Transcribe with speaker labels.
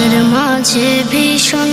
Speaker 1: বুকের মাঝে ভীষণ